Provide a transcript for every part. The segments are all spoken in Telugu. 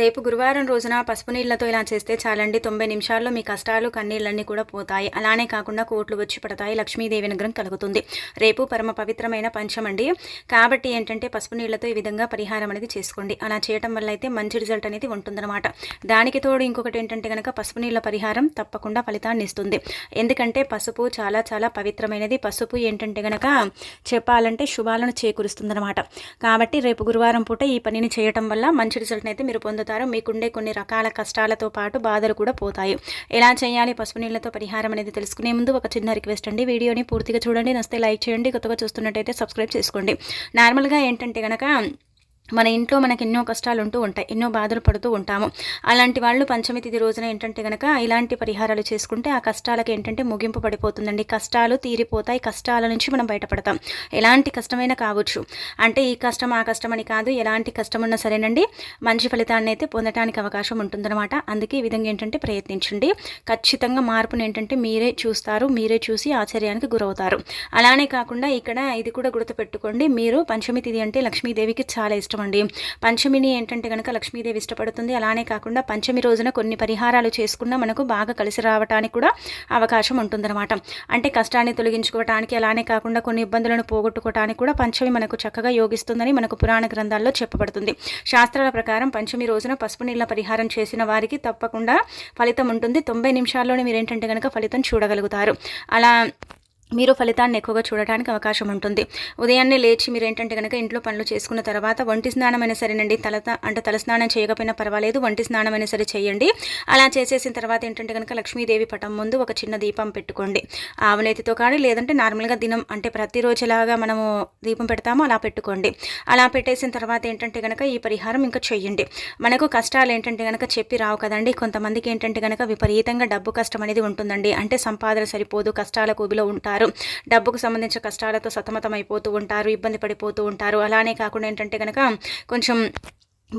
రేపు గురువారం రోజున పసుపు నీళ్ళతో ఇలా చేస్తే చాలండి. తొంభై నిమిషాల్లో మీ కష్టాలు కన్నీళ్ళన్నీ కూడా పోతాయి. అలానే కాకుండా కోట్లు వచ్చి పడతాయి. లక్ష్మీదేవి అనుగ్రహం కలుగుతుంది. రేపు పరమ పవిత్రమైన పంచమండి కాబట్టి ఏంటంటే పసుపు నీళ్ళతో ఈ విధంగా పరిహారం అనేది చేసుకోండి. అలా చేయటం వల్ల అయితే మంచి రిజల్ట్ అనేది ఉంటుందన్నమాట. దానికి తోడు ఇంకొకటి ఏంటంటే కనుక పసుపు నీళ్ళ పరిహారం తప్పకుండా ఫలితాన్ని ఇస్తుంది. ఎందుకంటే పసుపు చాలా చాలా పవిత్రమైనది. పసుపు ఏంటంటే కనుక చెప్పాలంటే శుభాలను చేకూరుస్తుందన్నమాట. కాబట్టి రేపు గురువారం పూట ఈ పనిని చేయటం వల్ల మంచి రిజల్ట్ అయితే మీరు పొందుతారు. మీకుండే కొన్ని రకాల కష్టాలతో పాటు బాధలు కూడా పోతాయి. ఎలా చేయాలి? పసుపు నీళ్ళతో పరిహారం అనేది తెలుసుకునే ముందు ఒక చిన్న రిక్వెస్ట్ అండి. వీడియోని పూర్తిగా చూడండి. నస్తే లైక్ చేయండి. కొత్తగా చూస్తున్నట్టయితే సబ్స్క్రైబ్ చేసుకోండి. నార్మల్గా ఏంటంటే కనుక మన ఇంట్లో మనకి ఎన్నో కష్టాలు ఉంటూ ఉంటాయి ఎన్నో బాధలు పడుతూ ఉంటాము. అలాంటి వాళ్ళు పంచమి తిథి రోజున ఏంటంటే కనుక ఇలాంటి పరిహారాలు చేసుకుంటే ఆ కష్టాలకు ఏంటంటే ముగింపు పడిపోతుందండి. కష్టాలు తీరిపోతాయి కష్టాల నుంచి మనం బయటపడతాం. ఎలాంటి కష్టమైనా కావచ్చు. అంటే ఈ కష్టం ఆ కష్టం అని కాదు ఎలాంటి కష్టం ఉన్నా సరేనండి మంచి ఫలితాన్ని అయితే పొందడానికి అవకాశం ఉంటుందన్నమాట. అందుకే ఈ విధంగా ఏంటంటే ప్రయత్నించండి. ఖచ్చితంగా మార్పును ఏంటంటే మీరే చూస్తారు మీరే చూసి ఆశ్చర్యానికి గురవుతారు. అలానే కాకుండా ఇక్కడ ఇది కూడా గుర్తుపెట్టుకోండి మీరు పంచమి తిథి అంటే లక్ష్మీదేవికి చాలా ఇష్టం అండి పంచమిని ఏంటంటే కనుక లక్ష్మీదేవి ఇష్టపడుతుంది. అలానే కాకుండా పంచమి రోజున కొన్ని పరిహారాలు చేసుకున్నా మనకు బాగా కలిసి రావడానికి కూడా అవకాశం ఉంటుందన్నమాట. అంటే కష్టాన్ని తొలగించుకోవటానికి అలానే కాకుండా కొన్ని ఇబ్బందులను పోగొట్టుకోవటానికి కూడా పంచమి మనకు చక్కగా యోగిస్తుందని మనకు పురాణ గ్రంథాల్లో చెప్పబడుతుంది. శాస్త్రాల ప్రకారం పంచమి రోజున పసుపు నీళ్ళ పరిహారం చేసిన వారికి తప్పకుండా ఫలితం ఉంటుంది. తొంభై నిమిషాల్లోనే మీరు ఏంటంటే కనుక ఫలితం చూడగలుగుతారు. అలా మీరు ఫలితాన్ని ఎక్కువగా చూడటానికి అవకాశం ఉంటుంది. ఉదయాన్నే లేచి మీరు ఏంటంటే కనుక ఇంట్లో పనులు చేసుకున్న తర్వాత వంటి స్నానం అయినా సరేనండి. తల అంటే తల స్నానం చేయకపోయినా పర్వాలేదు. వంటి స్నానం అయినా సరే చేయండి. అలా చేసేసిన తర్వాత ఏంటంటే కనుక లక్ష్మీదేవి పటం ముందు ఒక చిన్న దీపం పెట్టుకోండి. ఆవనేతితో కానీ లేదంటే నార్మల్గా దినం అంటే ప్రతిరోజులాగా మనము దీపం పెడతామో అలా పెట్టుకోండి. అలా పెట్టేసిన తర్వాత ఏంటంటే కనుక ఈ పరిహారం ఇంకా చెయ్యండి మనకు కష్టాలు ఏంటంటే కనుక చెప్పి రావు కదండి. కొంతమందికి ఏంటంటే కనుక విపరీతంగా డబ్బు కష్టం అనేది ఉంటుందండి. అంటే సంపాదన సరిపోదు. కష్టాల కూబిలో ఉంటారు. డబ్బుకు సంబంధించిన కష్టాలతో సతమతం అయిపోతూ ఉంటారు ఇబ్బంది పడిపోతూ ఉంటారు. అలానే కాకుండా ఏంటంటే కనుక కొంచెం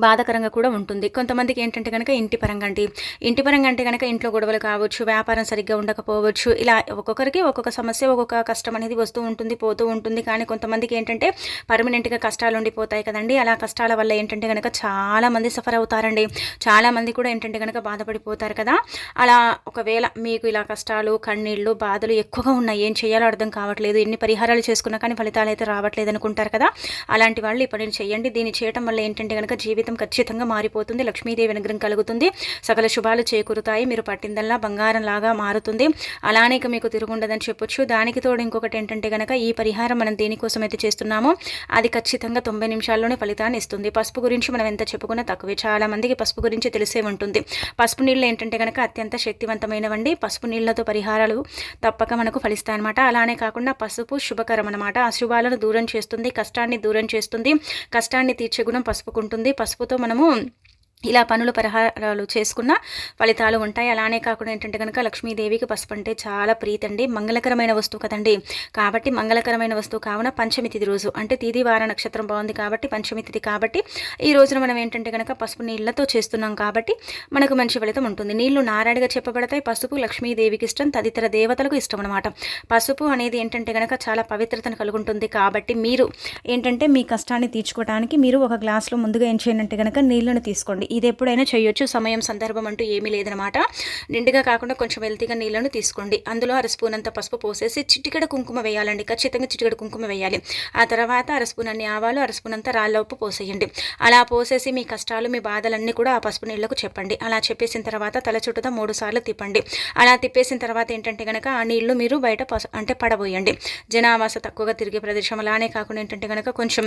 బాధకరంగా కూడా ఉంటుంది. కొంతమందికి ఏంటంటే కనుక ఇంటి పరంగా అండి ఇంటి పరంగా అంటే కనుక ఇంట్లో గొడవలు కావచ్చు వ్యాపారం సరిగ్గా ఉండకపోవచ్చు ఇలా ఒక్కొక్కరికి ఒక్కొక్క సమస్య ఒక్కొక్క కష్టం అనేది వస్తూ ఉంటుంది పోతూ ఉంటుంది. కానీ కొంతమందికి ఏంటంటే పర్మనెంట్గా కష్టాలు ఉండిపోతాయి కదండి. అలా కష్టాల వల్ల ఏంటంటే కనుక చాలామంది సఫర్ అవుతారండి. చాలా మంది కూడా ఏంటంటే కనుక బాధపడిపోతారు కదా. అలా ఒకవేళ మీకు ఇలా కష్టాలు కన్నీళ్ళు బాధలు ఎక్కువగా ఉన్నాయి ఏం చేయాలో అర్థం కావట్లేదు ఎన్ని పరిహారాలు చేసుకున్నా కానీ ఫలితాలు అయితే రావట్లేదు అనుకుంటారు కదా. అలాంటి వాళ్ళు ఈ చేయండి దీన్ని చేయడం వల్ల ఏంటంటే కనుక జీవితం ఖచ్చితంగా మారిపోతుంది. లక్ష్మీదేవి అనుగ్రహం కలుగుతుంది. సకల శుభాలు చేకూరుతాయి. మీరు పట్టిందల్లా బంగారం లాగా మారుతుంది. అలానే మీకు తిరుగుండదని చెప్పొచ్చు. దానికి తోడు ఇంకొకటి ఏంటంటే కనుక ఈ పరిహారం మనం దేనికోసం అయితే చేస్తున్నామో అది ఖచ్చితంగా తొంభై నిమిషాల్లోనే ఫలితాన్ని ఇస్తుంది. పసుపు గురించి మనం ఎంత చెప్పుకున్నా తక్కువే. చాలా మందికి పసుపు గురించి తెలిసే ఉంటుంది. పసుపు నీళ్ళు ఏంటంటే కనుక అత్యంత శక్తివంతమైనవండి. పసుపు నీళ్ళతో పరిహారాలు తప్పక మనకు ఫలిస్తాయి అనమాట అలానే కాకుండా పసుపు శుభకరం అనమాట అశుభాలను దూరం చేస్తుంది. కష్టాన్ని దూరం చేస్తుంది. కష్టాన్ని తీర్చే గుణం పసుపుకుంటుంది. పసుపు పసుపుతో మనము ఇలా పనులు పరిహారాలు చేసుకున్న ఫలితాలు ఉంటాయి. అలానే కాకుండా ఏంటంటే కనుక లక్ష్మీదేవికి పసుపు అంటే చాలా ప్రీతి అండి మంగళకరమైన వస్తువు కదండి. కాబట్టి మంగళకరమైన వస్తువు కావున పంచమి తిథి రోజు. అంటే తిథి వార నక్షత్రం బాగుంది కాబట్టి పంచమి తిథి కాబట్టి ఈ రోజున మనం ఏంటంటే కనుక పసుపు నీళ్ళతో చేస్తున్నాం కాబట్టి మనకు మంచి ఫలితం ఉంటుంది. నీళ్ళు నారాయణగా చెప్పబడతాయి. పసుపు లక్ష్మీదేవికి ఇష్టం. తదితర దేవతలకు ఇష్టం అనమాట పసుపు అనేది ఏంటంటే కనుక చాలా పవిత్రతను కలుగుంటుంది కాబట్టి మీరు ఏంటంటే మీ కష్టాన్ని తీర్చుకోవడానికి మీరు ఒక గ్లాస్లో ముందుగా ఏం చేయనంటే కనుక నీళ్ళను తీసుకోండి. ఇది ఎప్పుడైనా చేయొచ్చు. సమయం సందర్భం అంటూ ఏమీ లేదనమాట నిండుగా కాకుండా కొంచెం వెల్తీగా నీళ్ళను తీసుకోండి. అందులో అర స్పూన్ అంత పసుపు పోసేసి చిటికడ కుంకుమ వేయాలండి. ఖచ్చితంగా చిటికడ కుంకుమ వేయాలి. ఆ తర్వాత అర స్పూన్ అన్ని ఆవాలు అర స్పూన్ అంతా రాళ్ళ ఉప్పు పోసేయండి. అలా పోసేసి మీ కష్టాలు మీ బాధలన్నీ కూడా ఆ పసుపు నీళ్ళకు చెప్పండి. అలా చెప్పేసిన తర్వాత తల చుట్టూతో మూడు సార్లు తిప్పండి. అలా తిప్పేసిన తర్వాత ఏంటంటే కనుక ఆ నీళ్ళు మీరు బయట అంటే పడబోయండి. జనావాస తక్కువగా తిరిగే ప్రదేశం అలానే కాకుండా ఏంటంటే కనుక కొంచెం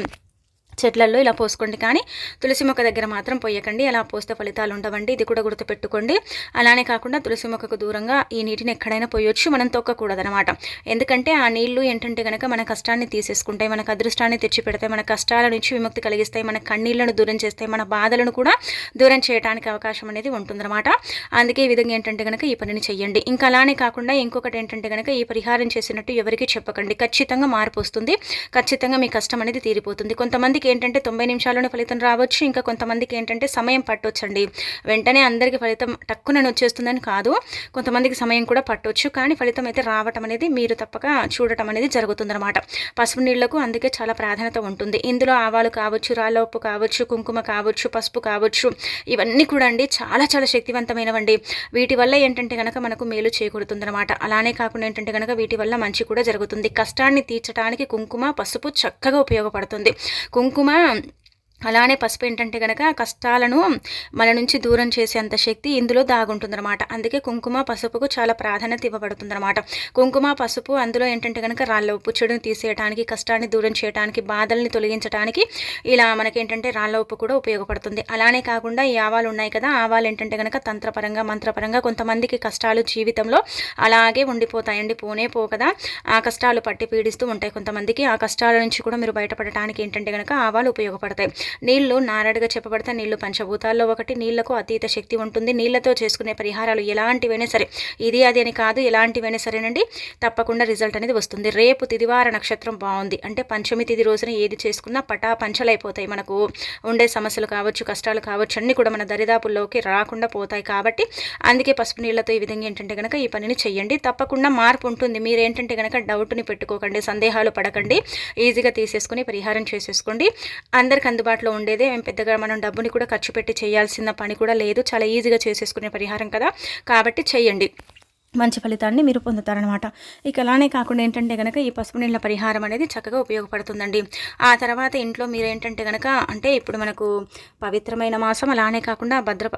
చెట్లలో ఇలా పోసుకోండి. కానీ తులసి మొక్క దగ్గర మాత్రం పోయకండి. అలా పోస్తే ఫలితాలు ఉండవండి. ఇది కూడా గుర్తుపెట్టుకోండి. అలానే కాకుండా తులసి మొక్కకు దూరంగా ఈ నీటిని ఎక్కడైనా పోయొచ్చు. మనం తొక్కకూడదనమాట ఎందుకంటే ఆ నీళ్ళు ఏంటంటే కనుక మన కష్టాన్ని తీసేసుకుంటాయి. మనకు అదృష్టాన్ని తెచ్చి పెడతాయి మన కష్టాల నుంచి విముక్తి కలిగిస్తాయి. మన కన్నీళ్ళను దూరం చేస్తాయి. మన బాధలను కూడా దూరం చేయడానికి అవకాశం అనేది ఉంటుందన్నమాట. అందుకే ఈ విధంగా ఏంటంటే కనుక ఈ పనిని చెయ్యండి. ఇంకా అలానే కాకుండా ఇంకొకటి ఏంటంటే కనుక ఈ పరిహారం చేసినట్టు ఎవరికి చెప్పకండి. ఖచ్చితంగా మార్పు వస్తుంది. ఖచ్చితంగా మీ కష్టం అనేది తీరిపోతుంది. కొంతమందికి కొంతమందికి ఏంటంటే తొంభై నిమిషాల్లోనే ఫలితం రావచ్చు. ఇంకా కొంతమందికి ఏంటంటే సమయం పట్టొచ్చండి. వెంటనే అందరికీ ఫలితం టక్కునని వచ్చేస్తుందని కాదు. కొంతమందికి సమయం కూడా పట్టొచ్చు. కానీ ఫలితం అయితే రావటం అనేది మీరు తప్పక చూడటం అనేది జరుగుతుందన్నమాట. పసుపు నీళ్ళకు అందుకే చాలా ప్రాధాన్యత ఉంటుంది. ఇందులో ఆవాలు కావచ్చు రాళ్ళ ఉప్పు కావచ్చు కుంకుమ కావచ్చు పసుపు కావచ్చు ఇవన్నీ కూడా అండి చాలా చాలా శక్తివంతమైనవండి. వీటి వల్ల ఏంటంటే కనుక మనకు మేలు చేకూరుతుందన్నమాట. అలానే కాకుండా ఏంటంటే కనుక వీటి వల్ల మంచి కూడా జరుగుతుంది. కష్టాన్ని తీర్చడానికి కుంకుమ పసుపు చక్కగా ఉపయోగపడుతుంది. కుంకుమ இருக்குமா అలానే పసుపు ఏంటంటే కనుక కష్టాలను మన నుంచి దూరం చేసేంత శక్తి ఇందులో దాగుంటుందన్నమాట. అందుకే కుంకుమ పసుపుకు చాలా ప్రాధాన్యత ఇవ్వబడుతుందన్నమాట. కుంకుమ పసుపు అందులో ఏంటంటే కనుక రాళ్ళ ఉప్పు చెడుని తీసేయడానికి కష్టాన్ని దూరం చేయడానికి బాధల్ని తొలగించడానికి ఇలా మనకేంటంటే రాళ్ళ ఉప్పు కూడా ఉపయోగపడుతుంది. అలానే కాకుండా ఈ ఆవాలు ఉన్నాయి కదా ఆవాలు ఏంటంటే కనుక తంత్రపరంగా మంత్రపరంగా కొంతమందికి కష్టాలు జీవితంలో అలాగే ఉండిపోతాయండి. పోనే పో కదా. ఆ కష్టాలు పట్టి పీడిస్తూ ఉంటాయి కొంతమందికి. ఆ కష్టాల నుంచి కూడా మీరు బయటపడటానికి ఏంటంటే కనుక ఆవాలు ఉపయోగపడతాయి. నీళ్ళు నారాడుగా చెప్పబడితే నీళ్ళు పంచభూతాల్లో ఒకటి నీళ్ళకు అతీత శక్తి ఉంటుంది. నీళ్ళతో చేసుకునే పరిహారాలు ఎలాంటివైనా సరే ఇది అది అని కాదు ఎలాంటివైనా సరేనండి తప్పకుండా రిజల్ట్ అనేది వస్తుంది. రేపు తిదివార నక్షత్రం బాగుంది. అంటే పంచమి తిది రోజున ఏది చేసుకున్నా పటా పంచలైపోతాయి మనకు. ఉండే సమస్యలు కావచ్చు కష్టాలు కావచ్చు అన్నీ కూడా మన దరిదాపుల్లోకి రాకుండా పోతాయి కాబట్టి అందుకే పసుపు నీళ్ళతో ఈ విధంగా ఏంటంటే కనుక ఈ పనిని చెయ్యండి. తప్పకుండా మార్పు ఉంటుంది. మీరు ఏంటంటే కనుక డౌట్ని పెట్టుకోకండి సందేహాలు పడకండి. ఈజీగా తీసేసుకుని పరిహారం చేసేసుకోండి. అందరికి అందుబాటులో అందుబాటులో ఉండేదే. మేము పెద్దగా మనం డబ్బుని కూడా ఖర్చు పెట్టి చేయాల్సిన పని కూడా లేదు. చాలా ఈజీగా చేసేసుకునే పరిహారం కదా. కాబట్టి చేయండి. మంచి ఫలితాన్ని మీరు పొందుతారనమాట ఇక అలానే కాకుండా ఏంటంటే కనుక ఈ పసుపు నీళ్ళ పరిహారం అనేది చక్కగా ఉపయోగపడుతుందండి. ఆ తర్వాత ఇంట్లో మీరు ఏంటంటే కనుక అంటే ఇప్పుడు మనకు పవిత్రమైన మాసం అలానే కాకుండా భద్ర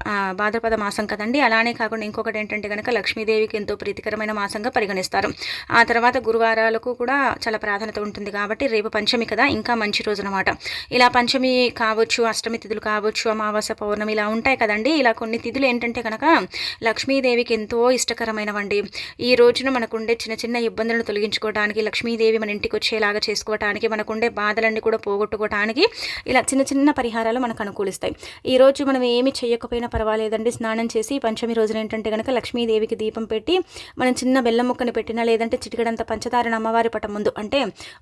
భాద్రపద మాసం కదండి. అలానే కాకుండా ఇంకొకటి ఏంటంటే కనుక లక్ష్మీదేవికి ఎంతో ప్రీతికరమైన మాసంగా పరిగణిస్తారు. ఆ తర్వాత గురువారాలకు కూడా చాలా ప్రాధాన్యత ఉంటుంది కాబట్టి రేపు పంచమి కదా ఇంకా మంచి రోజు అనమాట ఇలా పంచమి కావచ్చు అష్టమి తిథులు కావచ్చు అమావాస్య పౌర్ణమి ఇలా ఉంటాయి కదండి. ఇలా కొన్ని తిథులు ఏంటంటే కనుక లక్ష్మీదేవికి ఎంతో ఇష్టకరమైన చేసుకోండి ఈ రోజున మనకుండే చిన్న చిన్న ఇబ్బందులను తొలగించుకోవడానికి లక్ష్మీదేవి మన ఇంటికి వచ్చేలాగా చేసుకోవడానికి మనకుండే బాధలన్నీ కూడా పోగొట్టుకోవడానికి ఇలా చిన్న చిన్న పరిహారాలు మనకు అనుకూలిస్తాయి. ఈ రోజు మనం ఏమి చేయకపోయినా పర్వాలేదండి. స్నానం చేసి పంచమి రోజున ఏంటంటే కనుక లక్ష్మీదేవికి దీపం పెట్టి మనం చిన్న బెల్లం ముక్కని పెట్టినా లేదంటే చిటికడంత పంచదారని అమ్మవారి పటం ముందు అంటే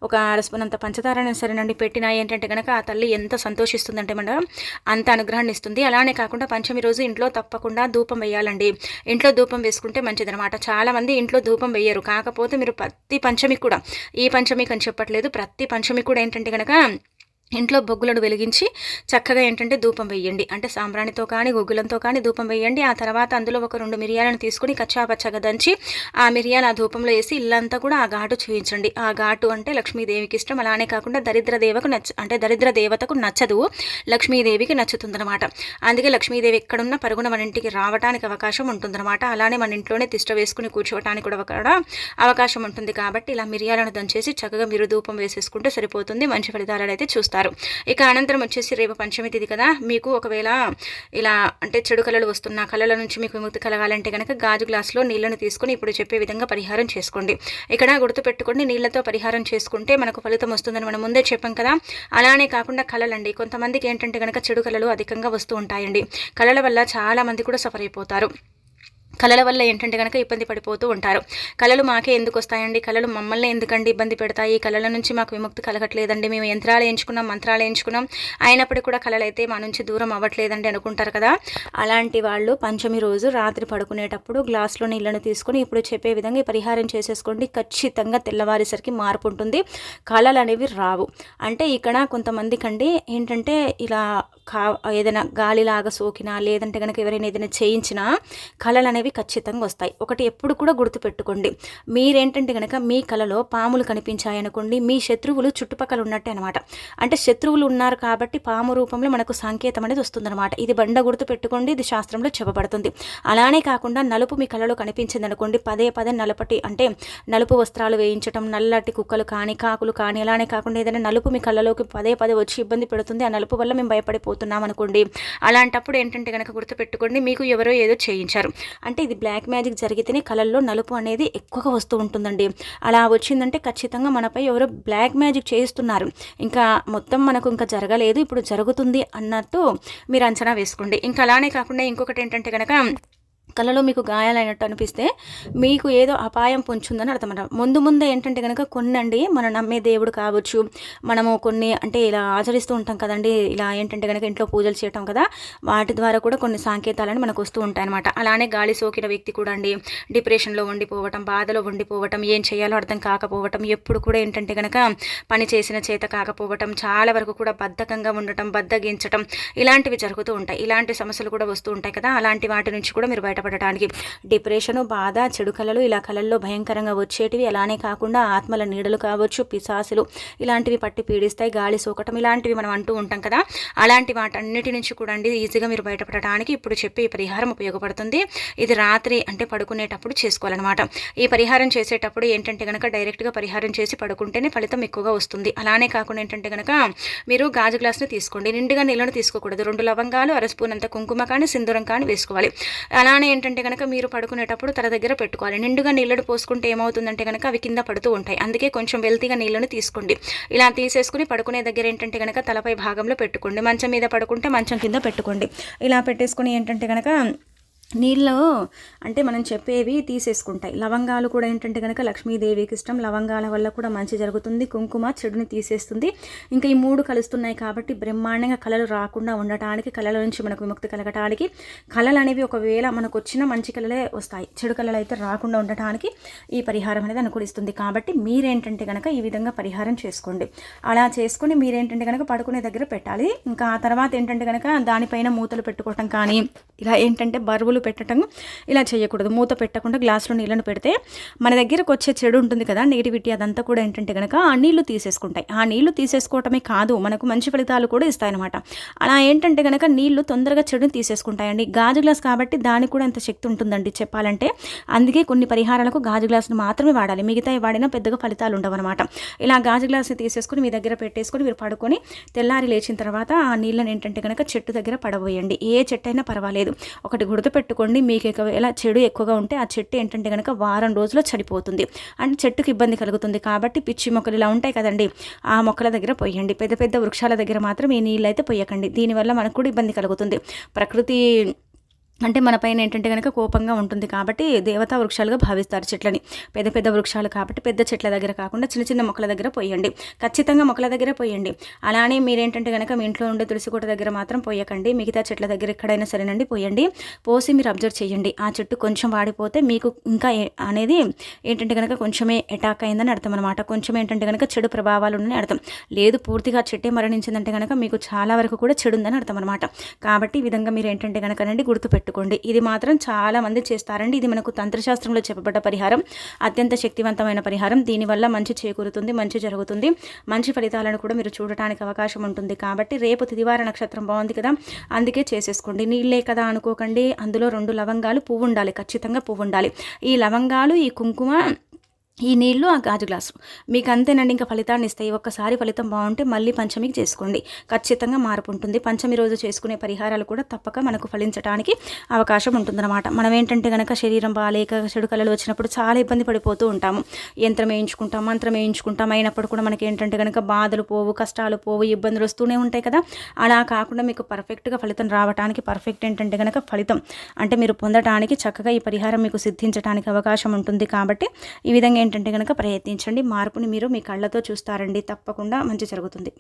ఒక అరస్పునంత పంచదారని సరేనండి పెట్టినా ఏంటంటే కనుక ఆ తల్లి ఎంత సంతోషిస్తుందంటే మనం అంత అనుగ్రహాన్ని ఇస్తుంది. అలానే కాకుండా పంచమి రోజు ఇంట్లో తప్పకుండా ధూపం వేయాలండి. ఇంట్లో ధూపం వేసుకుంటే మంచిదనమాట చాలామంది ఇంట్లో ధూపం వేయరు కాకపోతే మీరు ప్రతి పంచమికి కూడా ఈ పంచమికి అని చెప్పట్లేదు. ప్రతి పంచమికి కూడా ఏంటంటే కనుక ఇంట్లో బొగ్గులను వెలిగించి చక్కగా ఏంటంటే ధూపం వేయండి. అంటే సాంబ్రాణితో కానీ గుగ్గులంతో కానీ ధూపం వేయండి. ఆ తర్వాత అందులో ఒక రెండు మిరియాలను తీసుకుని కచ్చాపచ్చగా దంచి ఆ మిరియాలు ఆ ధూపంలో వేసి ఇల్లంతా కూడా ఆ ఘాటు చూపించండి ఆ ఘాటు అంటే లక్ష్మీదేవికి ఇష్టం. అలానే కాకుండా దరిద్ర దేవకు నచ్చ అంటే దరిద్ర దేవతకు నచ్చదు. లక్ష్మీదేవికి నచ్చుతుందనమాట అందుకే లక్ష్మీదేవి ఎక్కడున్నా పరుగున మన ఇంటికి రావడానికి అవకాశం ఉంటుందన్నమాట. అలానే మన ఇంట్లోనే తిష్ట వేసుకుని కూర్చోవటానికి కూడా అవకాశం ఉంటుంది. కాబట్టి ఇలా మిరియాలను దంచేసి చక్కగా మీరు ధూపం వేసేసుకుంటే సరిపోతుంది. మంచి ఫలితాలను అయితే చూస్తారు చేస్తారు. ఇక అనంతరం వచ్చేసి రేపు పంచమి తిది కదా మీకు ఒకవేళ ఇలా అంటే చెడు కళలు వస్తున్న కళల నుంచి మీకు విముక్తి కలగాలంటే కనుక గాజు గ్లాసులో నీళ్ళను తీసుకుని ఇప్పుడు చెప్పే విధంగా పరిహారం చేసుకోండి. ఇక్కడ గుర్తుపెట్టుకోండి నీళ్ళతో పరిహారం చేసుకుంటే మనకు ఫలితం వస్తుందని మనం ముందే చెప్పాం కదా. అలానే కాకుండా కళలండి కొంతమందికి ఏంటంటే కనుక చెడు కళలు అధికంగా వస్తూ ఉంటాయండి. కళల వల్ల చాలా మంది కూడా సఫర్ అయిపోతారు. కళల వల్ల ఏంటంటే కనుక ఇబ్బంది పడిపోతూ ఉంటారు. కళలు మాకే ఎందుకు వస్తాయండి? కళలు మమ్మల్ని ఎందుకండి ఇబ్బంది పెడతాయి? కళల నుంచి మాకు విముక్తి కలగట్లేదండి. మేము యంత్రాలు ఎంచుకున్నాం మంత్రాలు ఎంచుకున్నాం. అయినప్పటికీ కూడా కళలు అయితే మా నుంచి దూరం అవ్వట్లేదండి అనుకుంటారు కదా. అలాంటి వాళ్ళు పంచమి రోజు రాత్రి పడుకునేటప్పుడు గ్లాస్లో నీళ్ళను తీసుకొని ఇప్పుడు చెప్పే విధంగా పరిహారం చేసేసుకోండి. ఖచ్చితంగా తెల్లవారేసరికి మార్పు ఉంటుంది. కళలు అనేవి రావు. అంటే ఇక్కడ కొంతమందికండి ఏంటంటే ఇలా కా ఏదైనా గాలిలాగా సోకినా లేదంటే కనుక ఎవరైనా ఏదైనా చేయించినా కళలు అనేవి ఖచ్చితంగా వస్తాయి. ఒకటి ఎప్పుడు కూడా గుర్తుపెట్టుకోండి. మీరేంటంటే కనుక మీ కలలో పాములు కనిపించాయనుకోండి మీ శత్రువులు చుట్టుపక్కల ఉన్నట్టే అనమాట అంటే శత్రువులు ఉన్నారు కాబట్టి పాము రూపంలో మనకు సంకేతం అనేది వస్తుందన్నమాట. ఇది బండ గుర్తు పెట్టుకోండి ఇది శాస్త్రంలో చెప్పబడుతుంది. అలానే కాకుండా నలుపు మీ కళలో కనిపించింది అనుకోండి పదే పదే నలుపటి అంటే నలుపు వస్త్రాలు వేయించడం నల్లటి కుక్కలు కానీ కాకులు కానీ అలానే కాకుండా ఏదైనా నలుపు మీ కళ్ళలోకి పదే పదే వచ్చి ఇబ్బంది పెడుతుంది ఆ నలుపు వల్ల మేము భయపడిపోతున్నాం అనుకోండి. అలాంటప్పుడు ఏంటంటే కనుక గుర్తుపెట్టుకోండి మీకు ఎవరో ఏదో చేయించారు. అంటే ఇది బ్లాక్ మ్యాజిక్ జరిగితేనే కళల్లో నలుపు అనేది ఎక్కువగా వస్తూ ఉంటుందండి. అలా వచ్చిందంటే ఖచ్చితంగా మనపై ఎవరో బ్లాక్ మ్యాజిక్ చేయిస్తున్నారు. ఇంకా మొత్తం మనకు ఇంకా జరగలేదు ఇప్పుడు జరుగుతుంది అన్నట్టు మీరు అంచనా వేసుకోండి. ఇంకా అలానే కాకుండా ఇంకొకటి ఏంటంటే కనుక కళ్ళలో మీకు గాయాలైనట్టు అనిపిస్తే మీకు ఏదో అపాయం పొంచుందని అర్థం అన్నమాట ముందు ముందే ఏంటంటే కనుక కొన్ని అండి మనం నమ్మే దేవుడు కావచ్చు. మనము కొన్ని అంటే ఇలా ఆచరిస్తూ ఉంటాం కదండి ఇలా ఏంటంటే కనుక ఇంట్లో పూజలు చేయటం కదా వాటి ద్వారా కూడా కొన్ని సంకేతాలని మనకు వస్తూ ఉంటాయి అనమాట అలానే గాలి సోకిన వ్యక్తి కూడా అండి డిప్రెషన్లో ఉండిపోవటం బాధలో ఉండిపోవటం ఏం చేయాలో అర్థం కాకపోవటం ఎప్పుడు కూడా ఏంటంటే కనుక పని చేసిన చేత కాకపోవటం చాలా వరకు కూడా బద్ధకంగా ఉండటం బద్దగించటం ఇలాంటివి జరుగుతూ ఉంటాయి. ఇలాంటి సమస్యలు కూడా వస్తూ ఉంటాయి కదా అలాంటి వాటి నుంచి కూడా మీరు బయట బయటపడటానికి డిప్రెషను బాధ చెడు కళలు ఇలా కళల్లో భయంకరంగా వచ్చేటివి అలానే కాకుండా ఆత్మల నీడలు కావచ్చు పిశాసులు ఇలాంటివి పట్టి పీడిస్తాయి గాలి సోకటం ఇలాంటివి మనం అంటూ ఉంటాం కదా. అలాంటి వాటన్నిటి నుంచి కూడా అండి ఈజీగా మీరు బయటపడటానికి ఇప్పుడు చెప్పే ఈ పరిహారం ఉపయోగపడుతుంది. ఇది రాత్రి అంటే పడుకునేటప్పుడు చేసుకోవాలన్నమాట. ఈ పరిహారం చేసేటప్పుడు ఏంటంటే కనుక డైరెక్ట్గా పరిహారం చేసి పడుకుంటేనే ఫలితం ఎక్కువగా వస్తుంది. అలానే కాకుండా ఏంటంటే కనుక మీరు గాజు గ్లాస్ని తీసుకోండి. నిండుగా నీళ్ళను తీసుకోకూడదు. రెండు లవంగాలు అరస్పూనంత కుంకుమ కానీ సింధూరం కానీ వేసుకోవాలి. అలానే ఏంటంటే కనుక మీరు పడుకునేటప్పుడు తల దగ్గర పెట్టుకోవాలి. నిండుగా నీళ్ళను పోసుకుంటే ఏమవుతుందంటే కనుక అవి కింద పడుతూ ఉంటాయి. అందుకే కొంచెం వెల్తీగా నీళ్ళను తీసుకోండి. ఇలా తీసేసుకుని పడుకునే దగ్గర ఏంటంటే కనుక తలపై భాగంలో పెట్టుకోండి. మంచం మీద పడుకుంటే మంచం కింద పెట్టుకోండి. ఇలా పెట్టేసుకుని ఏంటంటే కనుక నీళ్ళు అంటే మనం చెప్పేవి తీసేసుకుంటాయి. లవంగాలు కూడా ఏంటంటే కనుక లక్ష్మీదేవికి ఇష్టం. లవంగాల వల్ల కూడా మంచి జరుగుతుంది. కుంకుమ చెడుని తీసేస్తుంది. ఇంకా ఈ మూడు కలుస్తున్నాయి కాబట్టి బ్రహ్మాండంగా కళలు రాకుండా ఉండటానికి కళల నుంచి మనకు విముక్తి కలగటానికి కళలు అనేవి ఒకవేళ మనకు వచ్చిన మంచి కళలే వస్తాయి. చెడు కళలు అయితే రాకుండా ఉండటానికి ఈ పరిహారం అనేది అనుకూలిస్తుంది. కాబట్టి మీరేంటంటే కనుక ఈ విధంగా పరిహారం చేసుకోండి. అలా చేసుకుని మీరేంటంటే కనుక పడుకునే దగ్గర పెట్టాలి. ఇంకా ఆ తర్వాత ఏంటంటే కనుక దానిపైన మూతలు పెట్టుకోవటం కానీ ఇలా ఏంటంటే బరువులు చెంబులు పెట్టడం ఇలా చేయకూడదు. మూత పెట్టకుండా గ్లాసులో నీళ్ళను పెడితే మన దగ్గరకు వచ్చే చెడు ఉంటుంది కదా నెగిటివిటీ అదంతా కూడా ఏంటంటే కనుక ఆ నీళ్ళు తీసేసుకుంటాయి. ఆ నీళ్ళు తీసేసుకోవటమే కాదు మనకు మంచి ఫలితాలు కూడా ఇస్తాయన్నమాట. అలా ఏంటంటే కనుక నీళ్ళు తొందరగా చెడుని తీసేసుకుంటాయండి. గాజు గ్లాస్ కాబట్టి దానికి కూడా ఎంత శక్తి ఉంటుందండి చెప్పాలంటే? అందుకే కొన్ని పరిహారాలకు గాజు గ్లాసును మాత్రమే వాడాలి. మిగతా వాడినా పెద్దగా ఫలితాలు ఉండవన్నమాట. ఇలా గాజు గ్లాస్ని తీసేసుకుని మీ దగ్గర పెట్టేసుకుని మీరు పడుకొని తెల్లారి లేచిన తర్వాత ఆ నీళ్ళని ఏంటంటే కనుక చెట్టు దగ్గర పడబోయండి ఏ చెట్టు అయినా పర్వాలేదు. ఒకటి గుర్తుపెట్టు పెట్టుకోండి మీకు ఒకవేళ చెడు ఎక్కువగా ఉంటే ఆ చెట్టు ఏంటంటే కనుక వారం రోజుల్లో చనిపోతుంది. అంటే చెట్టుకు ఇబ్బంది కలుగుతుంది కాబట్టి పిచ్చి మొక్కలు ఇలా ఉంటాయి కదండి ఆ మొక్కల దగ్గర పోయండి. పెద్ద పెద్ద వృక్షాల దగ్గర మాత్రం ఈ నీళ్ళు అయితే పోయకండి. దీనివల్ల మనకు కూడా ఇబ్బంది కలుగుతుంది. ప్రకృతి అంటే మన పైన ఏంటంటే కనుక కోపంగా ఉంటుంది కాబట్టి దేవతా వృక్షాలుగా భావిస్తారు చెట్లని. పెద్ద పెద్ద వృక్షాలు కాబట్టి పెద్ద చెట్ల దగ్గర కాకుండా చిన్న చిన్న మొక్కల దగ్గర పోయండి. ఖచ్చితంగా మొక్కల దగ్గర పోయండి. అలానే మీరేంటంటే కనుక మీ ఇంట్లో ఉండే తులసికోట దగ్గర మాత్రం పోయకండి. మిగతా చెట్ల దగ్గర ఎక్కడైనా సరేనండి పోయండి. పోసి మీరు అబ్జర్వ్ చేయండి. ఆ చెట్టు కొంచెం వాడిపోతే మీకు ఇంకా అనేది ఏంటంటే కనుక కొంచెమే అటాక్ అయిందని అర్థం అనమాట కొంచెం ఏంటంటే కనుక చెడు ప్రభావాలు ఉన్నాయని అర్థం. లేదు పూర్తిగా చెట్టే మరణించిందంటే కనుక మీకు చాలా వరకు కూడా చెడు ఉందని అర్థం అనమాట కాబట్టి ఈ విధంగా మీరు ఏంటంటే కనుక నండి గుర్తుపెట్టు పెట్టుకోండి ఇది మాత్రం చాలా మంది చేస్తారండి. ఇది మనకు తంత్రశాస్త్రంలో చెప్పబడ్డ పరిహారం. అత్యంత శక్తివంతమైన పరిహారం. దీనివల్ల మంచి చేకూరుతుంది మంచి జరుగుతుంది. మంచి ఫలితాలను కూడా మీరు చూడటానికి అవకాశం ఉంటుంది. కాబట్టి రేపు తిదివార నక్షత్రం బాగుంది కదా? అందుకే చేసేసుకోండి. నీళ్ళే కదా అనుకోకండి. అందులో రెండు లవంగాలు పువ్వు ఉండాలి. ఖచ్చితంగా పువ్వు ఉండాలి. ఈ లవంగాలు ఈ కుంకుమ ఈ నీళ్ళు ఆ గాజు గ్లాసు. మీకు అంతేనండి ఇంకా ఫలితాన్ని ఇస్తాయి. ఒక్కసారి ఫలితం బాగుంటే మళ్ళీ పంచమికి చేసుకోండి. ఖచ్చితంగా మార్పు ఉంటుంది. పంచమి రోజు చేసుకునే పరిహారాలు కూడా తప్పక మనకు ఫలించడానికి అవకాశం ఉంటుందన్నమాట. మనం ఏంటంటే కనుక శరీరం బాగాలేక చెడు కళలు వచ్చినప్పుడు చాలా ఇబ్బంది పడిపోతూ ఉంటాము. యంత్రం వేయించుకుంటాం మంత్రం వేయించుకుంటాం. అయినప్పుడు కూడా మనకి ఏంటంటే కనుక బాధలు పోవు కష్టాలు పోవు ఇబ్బందులు వస్తూనే ఉంటాయి కదా. అలా కాకుండా మీకు పర్ఫెక్ట్గా ఫలితం రావడానికి పర్ఫెక్ట్ ఏంటంటే కనుక ఫలితం అంటే మీరు పొందడానికి చక్కగా ఈ పరిహారం మీకు సిద్ధించడానికి అవకాశం ఉంటుంది కాబట్టి ఈ విధంగా ఏంటంటే కనుక ప్రయత్నించండి. మార్పుని మీరు మీ కళ్ళతో చూస్తారండి. తప్పకుండా మంచి జరుగుతుంది.